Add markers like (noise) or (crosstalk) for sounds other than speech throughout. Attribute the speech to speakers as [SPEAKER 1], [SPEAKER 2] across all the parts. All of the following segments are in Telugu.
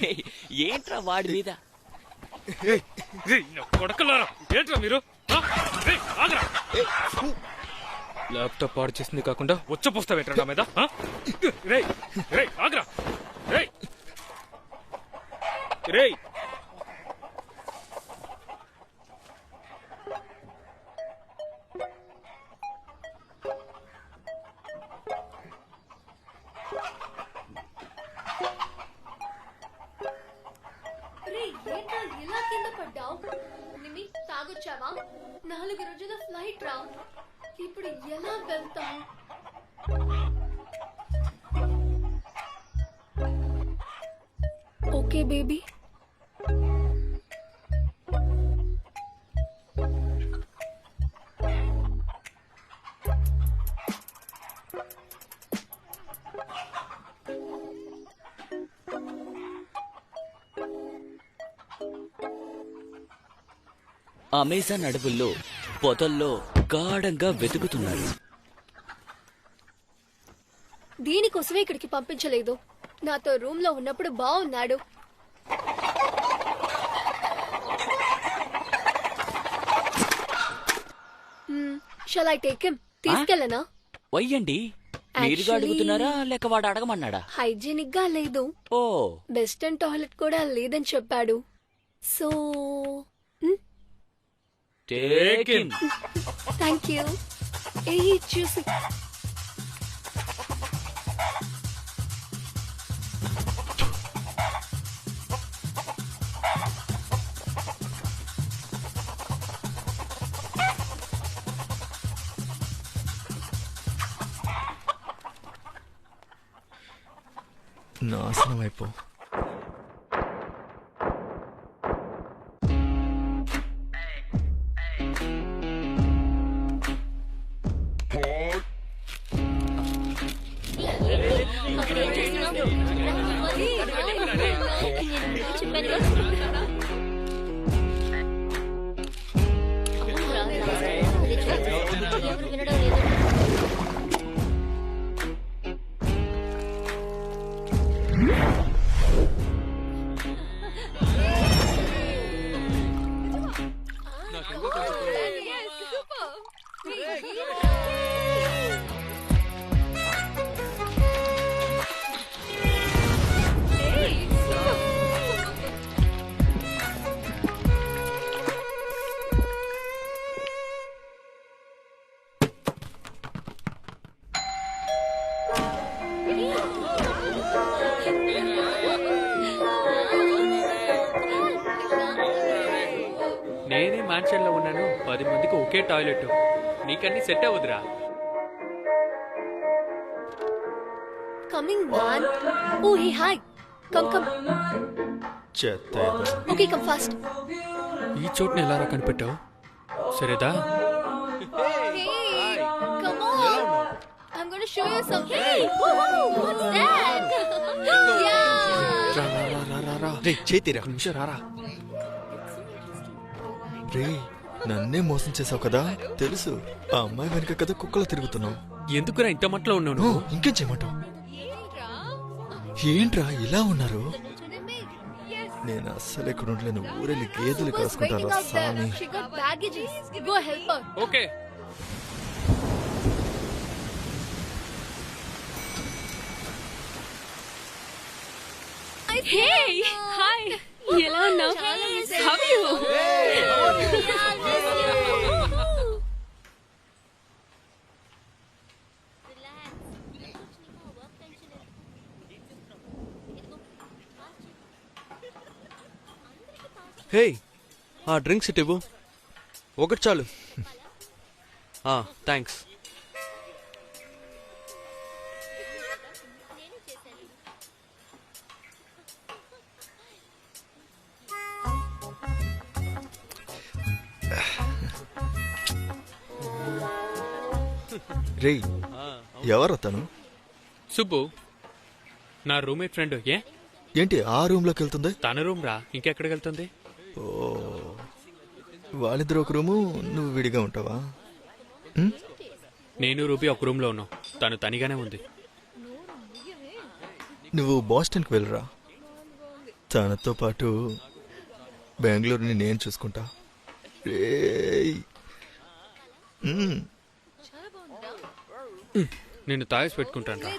[SPEAKER 1] రేయ్, (laughs) ఏంట్రా వాడి మీద
[SPEAKER 2] ఏయ్, ఏయ్, నా కొడకలారా ఏంట్రా మీరు ఆ? ఏయ్, ఆగరా. ల్యాప్టాప్ పాడు చేసింది కాకుండా వచ్చపోస్తావేంట్రా నా మీద ఆ? రేయ్ రేయ్ ఆగరా రేయ్
[SPEAKER 3] రే బేబీ?
[SPEAKER 1] అమెజాన్ అడవుల్లో పొదల్లో గాఢంగా వెతుకుతున్నారు.
[SPEAKER 3] దీనికోసమే ఇక్కడికి పంపించలేదు. నాతో రూమ్లో ఉన్నప్పుడు బాగున్నాడు షల్ ఐ టేక్ హిమ్ తీసుకెళ్ళనా?
[SPEAKER 1] వయ్యండి. మీరుగా అడుగుతున్నారా? లేక వాడు అడగమన్నాడా?
[SPEAKER 3] హైజీనిక్గా లేదు.
[SPEAKER 1] ఓ.
[SPEAKER 3] వెస్టర్న్ టాయిలెట్ కూడా లేదని చెప్పాడు. So
[SPEAKER 1] take.
[SPEAKER 3] థ్యాంక్ యూ ఏ చూసి
[SPEAKER 4] నాశనం అయిపో
[SPEAKER 2] నేనే Yeah. ఉన్నాను పది మందికి ఒకే టాయిలెట్ నీకన్నీ set అవ్వదురా.
[SPEAKER 3] Coming man. Oh hey hi. Come come.
[SPEAKER 4] చెత్త.
[SPEAKER 3] Okay come fast.
[SPEAKER 2] ఈ చోటుని ఎలా కనిపెట్టావు? సరేదా?
[SPEAKER 3] that? yeah.
[SPEAKER 2] రా, రా, రా, రా, రా, రా.
[SPEAKER 4] రే. చేతిరా
[SPEAKER 2] ఒక నిమిషం రారా.
[SPEAKER 4] రే. నన్నే మోసం చేసావు కదా తెలుసు ఆ అమ్మాయి వెనక కదా కుక్కలు తిరుగుతున్నావు
[SPEAKER 2] ఎందుకురా ఇంత మట్లో
[SPEAKER 4] ఓ,
[SPEAKER 2] నువ్వు
[SPEAKER 4] ఇంకేం చేయమంటావు ఏంట్రా ఇలా ఉన్నారు నేను అస్సలు ఇక్కడ ఉండలేను ఊరెళ్ళి గేదెలు
[SPEAKER 3] was waiting
[SPEAKER 4] కాసుకుంటారా
[SPEAKER 3] out there.
[SPEAKER 4] సామి
[SPEAKER 3] She got baggages. Go help her.
[SPEAKER 2] Okay
[SPEAKER 3] Hey, hi. ఎలా ఉన్నావు How are you?
[SPEAKER 5] హే ఆ డ్రింక్స్ ఇటు ఇవ్వు. ఒకటి చాలు. థ్యాంక్స్
[SPEAKER 4] రే ఎవరు తను
[SPEAKER 2] సుబ్బు నా రూమ్మేట్ ఫ్రెండ్ ఏ?
[SPEAKER 4] ఏంటి ఆ రూమ్లోకి వెళ్తుంది?
[SPEAKER 2] తన రూమ్ రా ఇంకెక్కడికి వెళ్తుంది?
[SPEAKER 4] ఓ. వాళ్ళిద్దరు ఒక రూము నువ్వు విడిగా ఉంటావా? ఉమ్?
[SPEAKER 2] నేను రూపీ ఒక రూమ్లో ఉన్నాం. తను తనిగానే ఉంది.
[SPEAKER 4] నువ్వు బాస్టన్కి వెళ్ళరా? తనతో పాటు బెంగళూరుని నేను చూసుకుంటా. రేయ్. ఉమ్.
[SPEAKER 2] నేను తాగేసి పెట్టుకుంటాను రా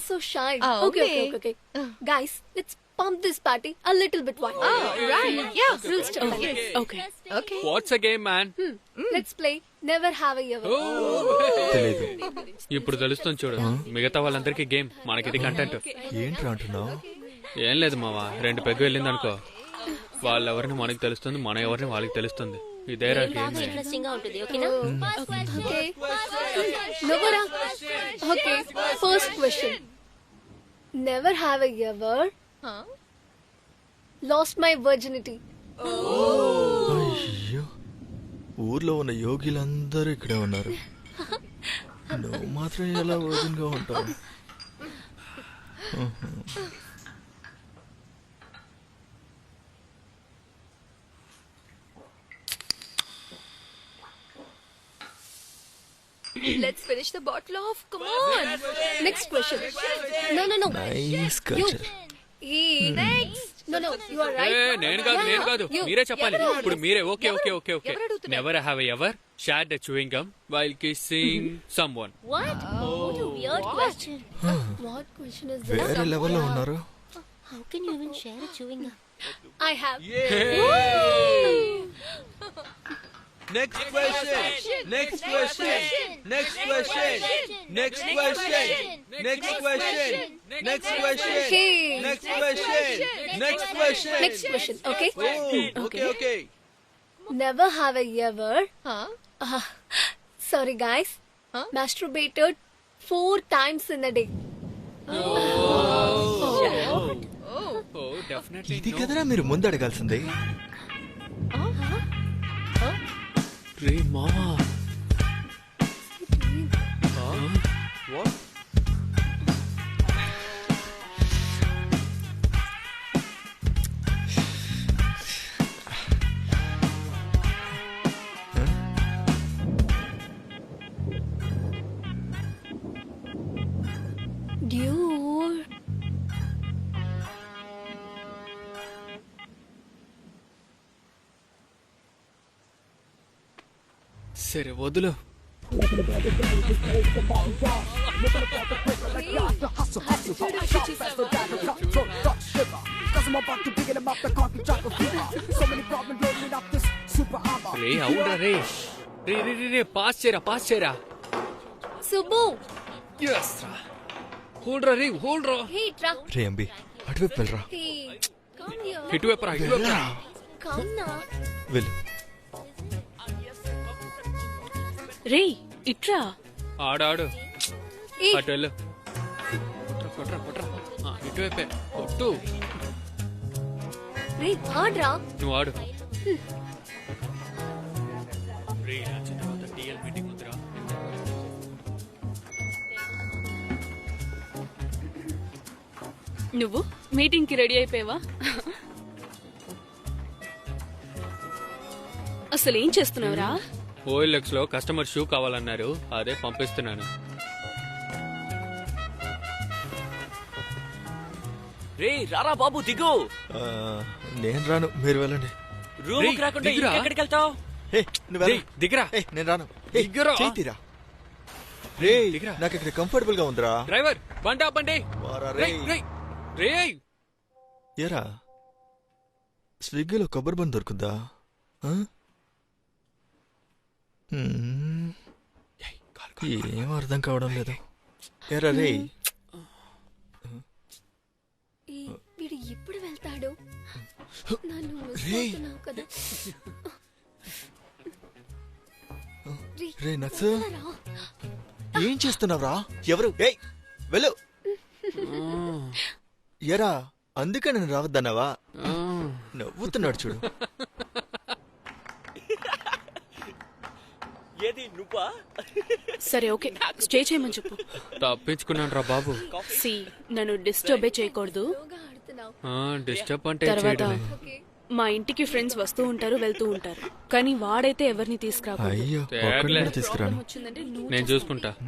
[SPEAKER 3] You feel so shy?
[SPEAKER 6] Oh,
[SPEAKER 3] okay, okay,
[SPEAKER 6] okay.
[SPEAKER 3] okay, okay. Guys, let's pump this party a little bit wide.
[SPEAKER 6] Oh, right. Yeah.
[SPEAKER 3] Rules start like this.
[SPEAKER 6] Okay. Okay.
[SPEAKER 2] What's a game man
[SPEAKER 3] Let's play Never Have I Ever.
[SPEAKER 4] తెలీదు
[SPEAKER 2] ఇప్పుడు తెలుస్తుంది చూడు మిగతా వాళ్ళందరికీ గేమ్ మనకిది కంటెంట్
[SPEAKER 4] ఏంట్రా అంటున్నావు
[SPEAKER 2] ఏం లేదు మావా రెండు పెగ్గు వెళ్ళింది అనుకో వాళ్ళెవరిని మనకి తెలుస్తుంది మన ఎవరిని వాళ్ళకి తెలుస్తుంది ఇదేరా గేమ్
[SPEAKER 6] ఇంట్రెస్టింగ్గా ఉంటుంది ఓకేనా
[SPEAKER 3] Okay. Nobara. Okay. First question. Never have I ever lost my virginity.
[SPEAKER 4] అయ్యో ఊర్లో ఉన్న యోగిలందరూ ఇక్కడే ఉన్నారు. నువ్వు మాత్రం ఎలా ఓజన్గా ఉంటావు? (laughs)
[SPEAKER 6] Let's finish the bottle off. Come on.
[SPEAKER 3] Next question. No, no, no.
[SPEAKER 4] Nice
[SPEAKER 3] You.
[SPEAKER 4] Culture
[SPEAKER 3] E. Next. No, no. You are right.
[SPEAKER 2] నేను కాదు నేను కాదు. మీరే చెప్పాలి? ఇప్పుడు మీరే okay okay okay okay? Never have ever the chewing gum while kissing someone
[SPEAKER 6] What? What a weird question.
[SPEAKER 3] What question is
[SPEAKER 4] వేరే
[SPEAKER 3] this?
[SPEAKER 4] లెవెల్లో ఉన్నారు
[SPEAKER 6] How can you even share a chewing gum?
[SPEAKER 3] I have.
[SPEAKER 7] Next question. Next question. Next question. Next question. Next question. Next question. Next question. Next question.
[SPEAKER 3] Next question. Okay.
[SPEAKER 7] Oh, okay, okay.
[SPEAKER 3] Never have I ever.
[SPEAKER 6] Huh?
[SPEAKER 3] Uh, sorry, guys.
[SPEAKER 6] Huh?
[SPEAKER 3] Masturbated four times in a day.
[SPEAKER 2] Oh definitely
[SPEAKER 4] ఇది కదరా మీరు ముందు అడగాల్సింది
[SPEAKER 2] రే సరే వదులు రే అవునరా రే రే రే రే రే పాస్ చేయరా పాస్ చేయరా
[SPEAKER 3] Subu.
[SPEAKER 2] ఎస్ రా హోల్డ్ రా రే హోల్డ్ రా
[SPEAKER 3] Hey, Tra.
[SPEAKER 4] రే అంబి అటువైపు వెళ్ళరా
[SPEAKER 3] Hey. Come here.
[SPEAKER 2] ఇటువైపు రా ఇటువైపు రా
[SPEAKER 3] Come now.
[SPEAKER 4] వెళ్ళు
[SPEAKER 8] రే ఇట్రా.
[SPEAKER 2] ఆడు ఆడు.
[SPEAKER 3] Hey.
[SPEAKER 2] అటు వెళ్ళు. కొట్రా కొట్రా కొట్రా. ఆ, ఇటువైపే. కొట్టు.
[SPEAKER 3] Hey, Adra.
[SPEAKER 2] నువ్వు ఆడు. రే ఉందిరా.
[SPEAKER 8] నువ్వు మీటింగ్కి రెడీ అయిపోయావా? అసలు ఏం చేస్తున్నావురా?
[SPEAKER 2] ఓఎల్ఎక్స్లో కస్టమర్ షూ కావాలన్నారు అదే పంపిస్తున్నాను
[SPEAKER 1] రే రారా బాబు దిగు
[SPEAKER 4] ఆ, నేను రాను మీరు వెళ్ళండి
[SPEAKER 1] రూమ్
[SPEAKER 2] రేయ్,
[SPEAKER 1] రాకుండా
[SPEAKER 2] దిగురా.
[SPEAKER 1] ఎక్కడికి వెళ్తావు
[SPEAKER 4] హే నువ్వు
[SPEAKER 2] రేయ్,
[SPEAKER 4] వెళ్ళ.
[SPEAKER 2] దిగరా
[SPEAKER 4] ఏయ్, నేను రాను ఏయ్,
[SPEAKER 2] దిగరా.
[SPEAKER 4] చేయి తీరా రే
[SPEAKER 2] దిగరా.
[SPEAKER 4] నాకు ఇక్కడ కంఫర్టబుల్గా ఉందిరా
[SPEAKER 2] డ్రైవర్ బండి ఆపండి
[SPEAKER 4] వారా
[SPEAKER 2] రేయ్,
[SPEAKER 4] రేయ్.
[SPEAKER 2] రేయ్, రేయ్.
[SPEAKER 4] ఏరా స్విగ్గీలో కొబ్బరి బంద్ దొరుకుద్దా ఆ? హ్మ్. ఏం అర్థం కావడం లేదు. ఏరా రే
[SPEAKER 3] ఈ వీడు ఎప్పుడు వెళ్తాడు? నన్ను మిస్
[SPEAKER 4] రేయ్.
[SPEAKER 3] అవుతున్నావు కదా.
[SPEAKER 4] రే. నక్స్
[SPEAKER 3] రా.
[SPEAKER 4] ఏం చేస్తున్నావురా? ఎవరు? ఏయ్ వెళ్ళు. ఎరా అందుకే నేను రావద్దన్నావా? నవ్వుతున్నాడు చూడు.
[SPEAKER 1] ఏది నువ్వా?
[SPEAKER 8] సరే ఓకే. స్టే చేయమని చెప్పు.
[SPEAKER 2] తప్పించుకున్నాను రా బాబు.
[SPEAKER 8] సి నన్ను డిస్టర్బే చేయకూడదు.
[SPEAKER 2] డిస్టర్బ్ అంటే
[SPEAKER 8] తర్వాత మా ఇంటికి ఫ్రెండ్స్ వస్తూ ఉంటారు వెళ్తూ ఉంటారు. కానీ వాడైతే ఎవరిని తీసుకురాకూడదు.
[SPEAKER 4] అయ్యో
[SPEAKER 2] తేగలే.
[SPEAKER 4] ఒక్కడిని తీసుకురాను.
[SPEAKER 8] వచ్చిందంటే నువ్వు
[SPEAKER 2] నేను చూసుకుంటా.